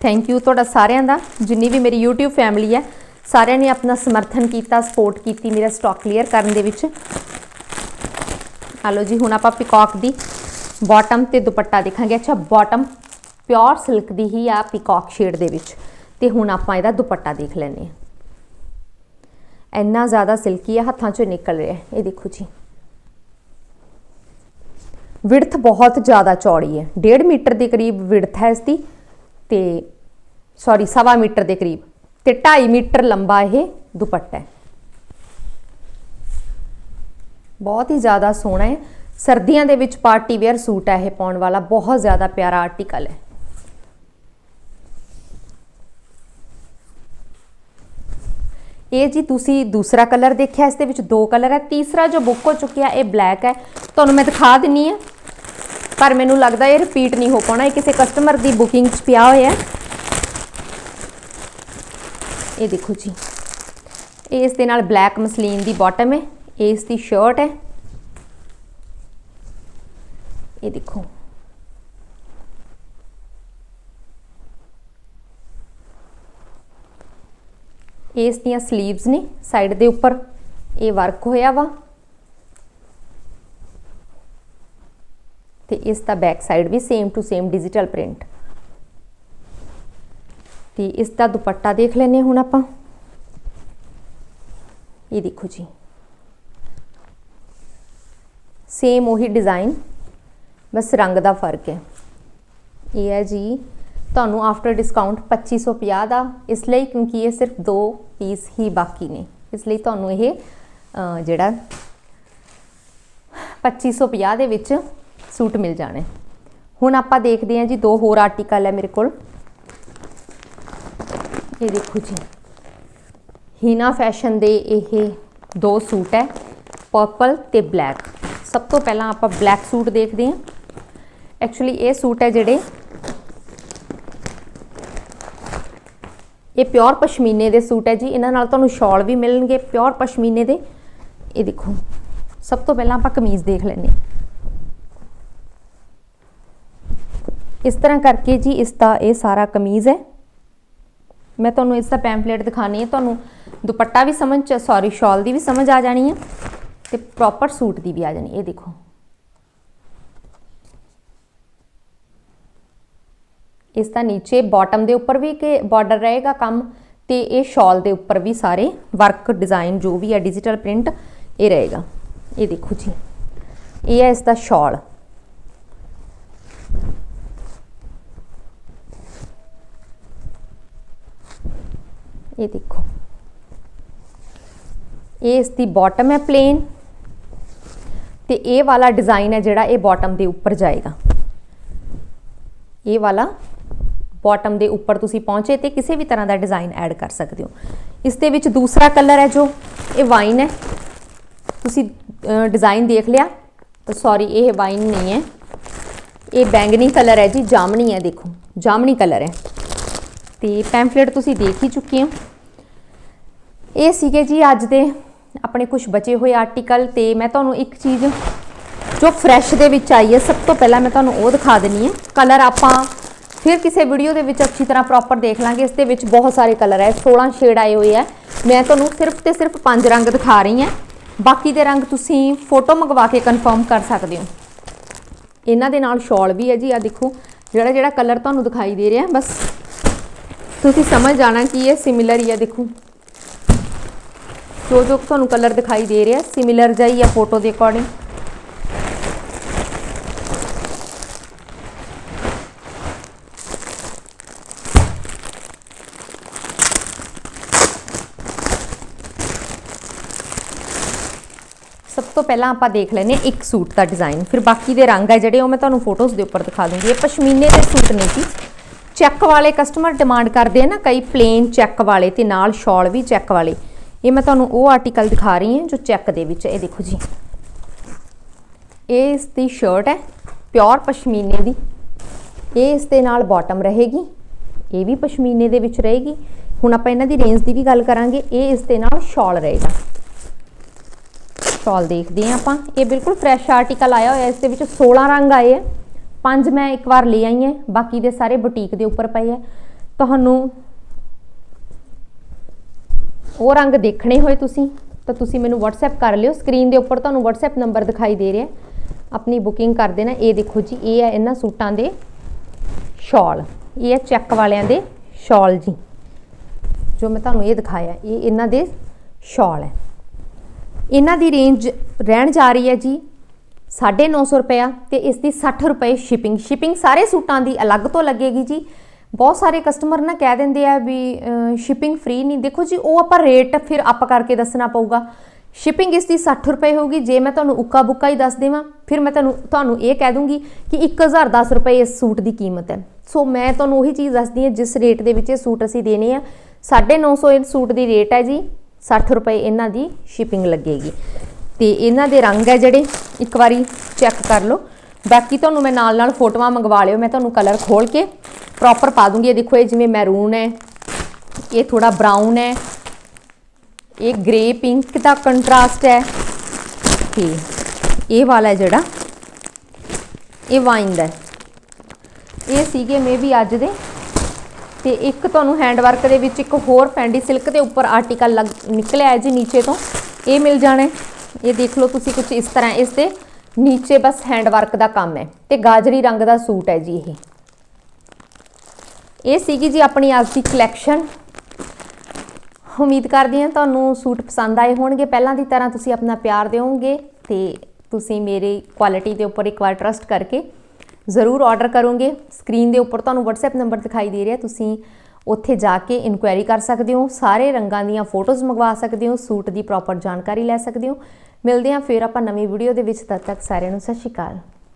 Speaker 1: ਥੈਂਕ ਯੂ ਤੁਹਾਡਾ ਸਾਰਿਆਂ ਦਾ, ਜਿੰਨੀ ਵੀ ਮੇਰੀ YouTube ਫੈਮਿਲੀ ਹੈ, ਸਾਰਿਆਂ ਨੇ ਆਪਣਾ ਸਮਰਥਨ ਕੀਤਾ ਸਪੋਰਟ ਕੀਤੀ ਮੇਰਾ ਸਟਾਕ ਕਲੀਅਰ ਕਰਨ ਦੇ ਵਿੱਚ। ਹਲੋ ਜੀ। ਹੁਣ ਆਪਾਂ ਪਿਕੌਕ ਦੀ ਬਾਟਮ ਤੇ ਦੁਪੱਟਾ ਦੇਖਾਂਗੇ। ਅੱਛਾ ਬਾਟਮ ਪਿਓਰ ਸਿਲਕ ਦੀ ਹੀ ਆ ਪਿਕੌਕ ਸ਼ੇਡ ਦੇ ਵਿੱਚ। ਤੇ ਹੁਣ ਆਪਾਂ ਇਹਦਾ ਦੁਪੱਟਾ ਦੇਖ ਲੈਨੇ ਆ ਇੰਨਾ ਜ਼ਿਆਦਾ ਸਿਲਕੀ ਆ, ਹੱਥਾਂ 'ਚੋਂ ਨਿਕਲ ਰਿਹਾ। ਇਹ ਦੇਖੋ ਜੀ। ਵਿੜਥ ਬਹੁਤ ਜ਼ਿਆਦਾ ਚੌੜੀ ਹੈ। 1.5 ਮੀਟਰ ਦੇ ਕਰੀਬ ਵਿੜਥ ਹੈ ਇਸ ਦੀ ਤੇ ਸੌਰੀ ਸਵਾ ਮੀਟਰ ਦੇ ਕਰੀਬ। ਤੇ 2.5 ਮੀਟਰ ਲੰਬਾ ਇਹ ਦੁਪੱਟਾ ਹੈ। ਬਹੁਤ ਹੀ ਜ਼ਿਆਦਾ ਸੋਹਣਾ ਹੈ। ਸਰਦੀਆਂ ਦੇ ਵਿੱਚ ਪਾਰਟੀ ਵੇਅਰ ਸੂਟ ਹੈ ਇਹ ਪਾਉਣ ਵਾਲਾ। ਬਹੁਤ ਜ਼ਿਆਦਾ ਪਿਆਰਾ ਆਰਟੀਕਲ ਹੈ। ਇਹ ਜੀ ਤੁਸੀਂ ਦੂਸਰਾ ਕਲਰ ਦੇਖਿਆ, ਇਸ ਦੇ ਵਿੱਚ ਦੋ ਕਲਰ ਹੈ। ਤੀਸਰਾ ਜੋ ਬੁੱਕ ਹੋ ਚੁੱਕਿਆ, ਇਹ ਬਲੈਕ ਹੈ। ਤੁਹਾਨੂੰ ਮੈਂ ਦਿਖਾ ਦਿੰਨੀ ਆ ਪਰ ਮੈਨੂੰ ਲੱਗਦਾ ਇਹ ਰਿਪੀਟ ਨਹੀਂ ਹੋ ਪਾਉਣਾ। ਇਹ ਕਿਸੇ ਕਸਟਮਰ ਦੀ ਬੁਕਿੰਗ 'ਚ ਪਿਆ ਹੋਇਆ ਹੈ। ਇਹ ਦੇਖੋ ਜੀ। ਇਹ ਇਸ ਦੇ ਨਾਲ ਬਲੈਕ ਮਸਲੀਨ ਦੀ ਬਾਟਮ ਹੈ। ਇਹ ਇਸ ਦੀ ਸ਼ਰਟ ਹੈ। ਇਹ ਦੇਖੋ। ਇਸ ਦੀਆਂ 슬ੀਵਸ ਨੇ ਸਾਈਡ ਦੇ ਉੱਪਰ ਇਹ ਵਰਕ ਹੋਇਆ ਵਾ। ਤੇ ਇਸ ਦਾ back side we same to same digital print ਤੇ ਇਸ ਦਾ ਦੁਪੱਟਾ ਦੇਖ ਲੈਨੇ ਹੁਣ ਆਪਾਂ। ਇਹ ਦੇਖੋ ਜੀ। ਸੇਮ ਉਹੀ ਡਿਜ਼ਾਈਨ ਬਸ ਰੰਗ ਦਾ ਫ਼ਰਕ ਹੈ। ਇਹ ਹੈ ਜੀ ਤੁਹਾਨੂੰ ਆਫਟਰ ਡਿਸਕਾਊਂਟ 2550 ਦਾ ਇਸ ਲਈ ਕਿਉਂਕਿ ਇਹ ਸਿਰਫ ਦੋ ਪੀਸ ਹੀ ਬਾਕੀ ਨੇ। ਇਸ ਲਈ ਤੁਹਾਨੂੰ ਇਹ ਅਹ, ਜਿਹੜਾ 2550 ਦੇ ਵਿੱਚ ਸੂਟ ਮਿਲ ਜਾਣੇ। ਹੁਣ ਆਪਾਂ ਦੇਖਦੇ ਹਾਂ ਜੀ ਦੋ ਹੋਰ ਆਰਟੀਕਲ ਹੈ ਮੇਰੇ ਕੋਲ। ਇਹ ਦੇਖੋ ਜੀ। ਹੀਨਾ ਫੈਸ਼ਨ ਦੇ ਇਹ ਦੋ ਸੂਟ ਹੈ ਪਰਪਲ ਤੇ ਬਲੈਕ ਸਭ ਤੋਂ ਪਹਿਲਾਂ ਆਪਾਂ ਬਲੈਕ ਸੂਟ ਦੇਖਦੇ ਹਾਂ। ਐਕਚੁਅਲੀ ਇਹ ਸੂਟ ਹੈ ਜਿਹੜੇ ਇਹ ਪਿਓਰ ਪਸ਼ਮੀਨੇ ਦੇ ਸੂਟ ਹੈ ਜੀ। ਇਹਨਾਂ ਨਾਲ ਤੁਹਾਨੂੰ ਸ਼ਾਲ ਵੀ ਮਿਲਣਗੇ ਪਿਓਰ ਪਸ਼ਮੀਨੇ ਦੇ। ਇਹ ਦੇਖੋ, ਸਭ ਤੋਂ ਪਹਿਲਾਂ ਆਪਾਂ ਕਮੀਜ਼ ਦੇਖ ਲੈਂਦੇ ਇਸ ਤਰ੍ਹਾਂ ਕਰਕੇ ਜੀ ਇਸ ਦਾ ਇਹ ਸਾਰਾ ਕਮੀਜ਼ ਹੈ। ਮੈਂ ਤੁਹਾਨੂੰ ਇਸ ਦਾ ਪੈਂਪਲੇਟ ਦਿਖਾਣੀ ਹੈ। ਤੁਹਾਨੂੰ ਦੁਪੱਟਾ ਵੀ ਸਮਝ ਚ ਸੌਰੀ ਸ਼ਾਲ ਦੀ ਵੀ ਸਮਝ ਆ ਜਾਣੀ ਹੈ। ਤੇ ਪ੍ਰੋਪਰ ਸੂਟ ਦੀ ਵੀ ਆ ਜਾਣੀ ਇਹ ਦੇਖੋ ਇਸ ਦਾ ਨੀਚੇ ਬਾਟਮ ਦੇ ਉੱਪਰ ਵੀ ਕਿ ਬਾਰਡਰ ਰਹੇਗਾ ਕੰਮ ਤੇ ਇਹ ਸ਼ਾਲ ਦੇ ਉੱਪਰ ਵੀ ਸਾਰੇ ਵਰਕ ਡਿਜ਼ਾਈਨ ਜੋ ਵੀ ਹੈ ਡਿਜੀਟਲ ਪ੍ਰਿੰਟ ਇਹ ਰਹੇਗਾ ਇਹ ਦੇਖੋ ਜੀ ਇਹ ਹੈ ਇਸ ਦਾ ਸ਼ਾਲ ਇਹ ਦੇਖੋ ਇਹ ਇਸ ਦੀ ਬਾਟਮ ਹੈ ਪਲੇਨ ਤੇ ਇਹ ਵਾਲਾ ਡਿਜ਼ਾਈਨ ਹੈ ਜਿਹੜਾ ਇਹ ਬਾਟਮ ਦੇ ਉੱਪਰ ਜਾਏਗਾ। ਇਹ ਵਾਲਾ ਬਾਟਮ ਦੇ ਉੱਪਰ ਤੁਸੀਂ ਪਹੁੰਚੇ ਤੇ ਕਿਸੇ ਵੀ ਤਰ੍ਹਾਂ ਦਾ ਡਿਜ਼ਾਈਨ ਐਡ ਕਰ ਸਕਦੇ ਹੋ। ਇਸ ਦੇ ਵਿੱਚ ਦੂਸਰਾ ਕਲਰ ਹੈ ਜੋ, ਇਹ ਵਾਈਨ ਹੈ। ਤੁਸੀਂ ਡਿਜ਼ਾਈਨ ਦੇਖ ਲਿਆ। ਤਾਂ ਸੌਰੀ ਇਹ ਵਾਈਨ ਨਹੀਂ ਹੈ। ਇਹ ਬੈਂਗਣੀ ਕਲਰ ਹੈ ਜੀ, ਜਾਮਣੀ ਹੈ ਦੇਖੋ। ਜਾਮਣੀ ਕਲਰ ਹੈ। ਤੇ ਪੈਂਫਲੇਟ ਤੁਸੀਂ ਦੇਖ ਹੀ ਚੁੱਕੇ ਹੋ। ਇਹ ਸੀਗੇ ਜੀ ਅੱਜ ਦੇ ਆਪਣੇ ਕੁਝ ਬਚੇ ਹੋਏ ਆਰਟੀਕਲ ਤੇ ਮੈਂ ਤੁਹਾਨੂੰ ਇੱਕ ਚੀਜ਼ ਜੋ ਫਰੈਸ਼ ਦੇ ਵਿੱਚ ਆਈ ਹੈ, ਸਭ ਤੋਂ ਪਹਿਲਾਂ ਮੈਂ ਤੁਹਾਨੂੰ ਉਹ ਦਿਖਾ ਦੇਣੀ ਹੈ। ਕਲਰ ਆਪਾਂ ਫਿਰ ਕਿਸੇ ਵੀਡੀਓ ਦੇ ਵਿੱਚ ਅੱਛੀ ਤਰ੍ਹਾਂ ਪ੍ਰੋਪਰ ਦੇਖ ਲਾਂਗੇ। ਇਸ ਦੇ ਵਿੱਚ ਬਹੁਤ ਸਾਰੇ ਕਲਰ ਹੈ। 16 ਸ਼ੇਡ ਆਏ ਹੋਏ ਹੈ। ਮੈਂ ਤੁਹਾਨੂੰ ਸਿਰਫ ਤੇ ਸਿਰਫ ਪੰਜ ਰੰਗ ਦਿਖਾ ਰਹੀ ਹਾਂ। ਬਾਕੀ ਦੇ ਰੰਗ ਤੁਸੀਂ ਫੋਟੋ ਮੰਗਵਾ ਕੇ ਕਨਫਰਮ ਕਰ ਸਕਦੇ ਹੋ। ਇਹਨਾਂ ਦੇ ਨਾਲ ਸ਼ਾਲ ਵੀ ਹੈ ਜੀ। ਆ ਦੇਖੋ, ਜਿਹੜਾ ਜਿਹੜਾ ਕਲਰ ਤੁਹਾਨੂੰ ਦਿਖਾਈ ਦੇ ਰਿਹਾ, ਬਸ ਤੁਸੀਂ ਸਮਝ ਜਾਣਾ ਕਿ ਇਹ ਸਿਮਿਲਰ ਹੀ ਹੈ। ਦੇਖੋ ਜੋ ਜੋ ਤੁਹਾਨੂੰ ਕਲਰ ਦਿਖਾਈ ਦੇ ਰਿਹਾ ਸਿਮਿਲਰ ਜਾਈ ਆ ਫੋਟੋ ਦੇ ਅਕੋਰਡਿੰਗ ਸਭ ਤੋਂ ਪਹਿਲਾਂ ਆਪਾਂ ਦੇਖ ਲੈਨੇ ਇੱਕ ਸੂਟ ਦਾ ਡਿਜ਼ਾਈਨ ਫਿਰ ਬਾਕੀ ਦੇ ਰੰਗ ਹੈ ਜਿਹੜੇ, ਉਹ ਮੈਂ ਤੁਹਾਨੂੰ ਫੋਟੋਜ਼ ਦੇ ਉੱਪਰ ਦਿਖਾ ਦੂੰਗੀ ਇਹ ਪਸ਼ਮੀਨੇ ਦੇ ਸੂਟ ਨੇ ਜੀ। ਚੈੱਕ ਵਾਲੇ ਕਸਟਮਰ ਡਿਮਾਂਡ ਕਰਦੇ ਆ ਨਾ, ਕਈ ਪਲੇਨ ਚੈੱਕ ਵਾਲੇ ਤੇ ਨਾਲ ਸ਼ਾਲ ਵੀ ਚੈੱਕ ਵਾਲੇ। ਇਹ ਮੈਂ ਤੁਹਾਨੂੰ ਉਹ ਆਰਟੀਕਲ ਦਿਖਾ ਰਹੀ ਹਾਂ ਜੋ ਚੈੱਕ ਦੇ ਵਿੱਚ ਇਹ ਦੇਖੋ ਜੀ। ਇਹ ਇਸ ਦੀ ਸ਼ਰਟ ਹੈ ਪਿਓਰ ਪਸ਼ਮੀਨੇ ਦੀ। ਇਹ ਇਸ ਦੇ ਨਾਲ ਬਾਟਮ ਰਹੇਗੀ, ਇਹ ਵੀ ਪਸ਼ਮੀਨੇ ਦੇ ਵਿੱਚ ਰਹੇਗੀ। ਹੁਣ ਆਪਾਂ ਇਹਨਾਂ ਦੀ ਰੇਂਜ ਦੀ ਵੀ ਗੱਲ ਕਰਾਂਗੇ, ਇਹ ਇਸ ਦੇ ਨਾਲ ਸ਼ਾਲ ਰਹੇਗਾ। ਸ਼ਾਲ ਦੇਖਦੇ ਹਾਂ ਆਪਾਂ। ਇਹ ਬਿਲਕੁਲ ਫਰੈਸ਼ ਆਰਟੀਕਲ ਆਇਆ ਹੋਇਆ ਇਸ ਦੇ ਵਿੱਚ 16 ਰੰਗ ਆਏ ਆ ਪੰਜ ਮੈਂ ਇੱਕ ਵਾਰ ਲੈ ਆਈ ਹਾਂ, ਬਾਕੀ ਦੇ ਸਾਰੇ ਬੁਟੀਕ ਦੇ ਉੱਪਰ ਪਏ ਆ ਤੁਹਾਨੂੰ ਉਹ ਰੰਗ ਦੇਖਣੇ ਹੋਏ ਤੁਸੀਂ, ਤਾਂ ਤੁਸੀਂ ਮੈਨੂੰ WhatsApp ਕਰ ਲਿਓ। ਸਕਰੀਨ ਦੇ ਉੱਪਰ ਤੁਹਾਨੂੰ WhatsApp ਨੰਬਰ ਦਿਖਾਈ ਦੇ ਰਿਹਾ। ਆਪਣੀ ਬੁਕਿੰਗ ਕਰ ਦੇਣਾ। ਇਹ ਦੇਖੋ ਜੀ, ਇਹ ਹੈ ਇਹਨਾਂ ਸੂਟਾਂ ਦੇ ਸ਼ਾਲ। ਇਹ ਹੈ ਚੈੱਕ ਵਾਲਿਆਂ ਦੇ ਸ਼ਾਲ ਜੀ। ਜੋ ਮੈਂ ਤੁਹਾਨੂੰ ਇਹ ਦਿਖਾਇਆ, ਇਹ ਇਹਨਾਂ ਦੇ ਸ਼ਾਲ ਹੈ। ਇਹਨਾਂ ਦੀ ਰੇਂਜ ਰਹਿਣ ਜਾ ਰਹੀ ਹੈ ਜੀ 950 ਰੁਪਇਆ ਤੇ ਇਸ ਦੀ 60 ਰੁਪਏ ਸ਼ਿਪਿੰਗ ਸ਼ਿਪਿੰਗ ਸਾਰੇ ਸੂਟਾਂ ਦੀ ਅਲੱਗ ਤੋਂ ਲੱਗੇਗੀ ਜੀ। ਬਹੁਤ ਸਾਰੇ ਕਸਟਮਰ ਨਾ ਕਹਿ ਦਿੰਦੇ ਆ ਵੀ ਸ਼ਿਪਿੰਗ ਫ੍ਰੀ ਨਹੀਂ। ਦੇਖੋ ਜੀ, ਉਹ ਆਪਾਂ ਰੇਟ ਫਿਰ ਅਪ ਕਰਕੇ ਦੱਸਣਾ ਪਊਗਾ। ਸ਼ਿਪਿੰਗ ਇਸ ਦੀ 60 ਰੁਪਏ ਹੋਊਗੀ। ਜੇ ਮੈਂ ਤੁਹਾਨੂੰ ਉੱਕਾ ਬੁੱਕਾ ਹੀ ਦੱਸ ਦੇਵਾਂ, ਫਿਰ ਮੈਂ ਤੁਹਾਨੂੰ ਤੁਹਾਨੂੰ ਇਹ ਕਹਿ ਦੂੰਗੀ ਕਿ 1010 ਰੁਪਏ ਇਸ ਸੂਟ ਦੀ ਕੀਮਤ ਹੈ। ਸੋ ਮੈਂ ਤੁਹਾਨੂੰ ਉਹੀ ਚੀਜ਼ ਦੱਸਦੀ ਹਾਂ, ਜਿਸ ਰੇਟ ਦੇ ਵਿੱਚ ਇਹ ਸੂਟ ਅਸੀਂ ਦੇਣੇ ਆ। 950 ਇਸ ਸੂਟ ਦੀ ਰੇਟ ਹੈ ਜੀ। 60 ਰੁਪਏ ਇਹਨਾਂ ਦੀ ਸ਼ਿਪਿੰਗ ਲੱਗੇਗੀ। ਤੇ ਇਹਨਾਂ ਦੇ ਰੰਗ ਹੈ ਜਿਹੜੇ, ਇੱਕ ਵਾਰੀ ਚੈੱਕ ਕਰ ਲਓ। ਬਾਕੀ ਤੁਹਾਨੂੰ ਮੈਂ ਨਾਲ ਨਾਲ ਫੋਟੋਆਂ ਮੰਗਵਾ ਲਿਓ, ਮੈਂ ਤੁਹਾਨੂੰ ਕਲਰ ਖੋਲ ਕੇ ਪ੍ਰੋਪਰ ਪਾ ਦੂੰਗੀ। ਇਹ ਦੇਖੋ, ਇਹ ਜਿਵੇਂ ਮੈਰੂਨ ਹੈ, ਇਹ ਥੋੜਾ ਬਰਾਊਨ ਹੈ, ਇਹ ਗ੍ਰੇ ਪਿੰਕ ਦਾ ਕੰਟਰਾਸਟ ਹੈ। ਤੇ ਇਹ ਵਾਲਾ ਜਿਹੜਾ, ਇਹ ਵਾਈਨ ਦਾ ਹੈ। ਇਹ ਸੀਗੇ ਮੇਬੀ ਅੱਜ ਦੇ। ਤੇ ਇੱਕ ਤੁਹਾਨੂੰ ਹੈਂਡਵਰਕ ਦੇ ਵਿੱਚ ਇੱਕ ਹੋਰ ਫੈਂਡੀ ਸਿਲਕ ਦੇ ਉੱਪਰ ਆਰਟੀਕਲ ਨਿਕਲਿਆ ਹੈ ਜੀ ਨੀਚੇ ਤੋਂ। ਇਹ ਮਿਲ ਜਾਣਾ ਇਹ ਦੇਖ ਲਓ ਤੁਸੀਂ ਕੁਝ ਇਸ ਤਰ੍ਹਾਂ ਇਸ ਦੇ ਨੀਚੇ ਬਸ ਹੈਂਡ ਵਰਕ ਦਾ ਕੰਮ ਹੈ ਤੇ ਗਾਜਰੀ ਰੰਗ ਦਾ ਸੂਟ ਹੈ ਜੀ ਇਹ। ਇਹ ਸੀਗੀ ਜੀ ਆਪਣੀ ਅੱਜ ਦੀ ਕਲੈਕਸ਼ਨ ਉਮੀਦ ਕਰਦੀ ਹਾਂ ਤੁਹਾਨੂੰ ਸੂਟ ਪਸੰਦ ਆਏ ਹੋਣਗੇ। ਪਹਿਲਾਂ ਦੀ ਤਰ੍ਹਾਂ ਤੁਸੀਂ ਆਪਣਾ ਪਿਆਰ ਦਿਓਗੇ ਤੇ ਤੁਸੀਂ ਮੇਰੀ ਕੁਆਲਿਟੀ ਦੇ ਉੱਪਰ ਇੱਕ ਵਾਰ ਟਰਸਟ ਕਰਕੇ ਜ਼ਰੂਰ ਆਰਡਰ ਕਰੋਗੇ। ਸਕਰੀਨ ਦੇ ਉੱਪਰ ਤੁਹਾਨੂੰ WhatsApp ਨੰਬਰ ਦਿਖਾਈ ਦੇ ਰਿਹਾ। ਤੁਸੀਂ ਉੱਥੇ ਜਾ ਕੇ ਇਨਕੁਆਇਰੀ ਕਰ ਸਕਦੇ ਹੋ। ਸਾਰੇ ਰੰਗਾਂ ਦੀਆਂ ਫੋਟੋਜ਼ ਮੰਗਵਾ ਸਕਦੇ ਹੋ। ਸੂਟ ਦੀ ਪ੍ਰੋਪਰ ਜਾਣਕਾਰੀ ਲੈ ਸਕਦੇ ਹੋ। ਮਿਲਦੇ ਹਾਂ ਫਿਰ ਆਪਾਂ ਨਵੀਂ ਵੀਡੀਓ ਦੇ ਵਿੱਚ, ਤਦ ਤੱਕ ਸਾਰਿਆਂ ਨੂੰ ਸਤਿ ਸ਼੍ਰੀ ਅਕਾਲ।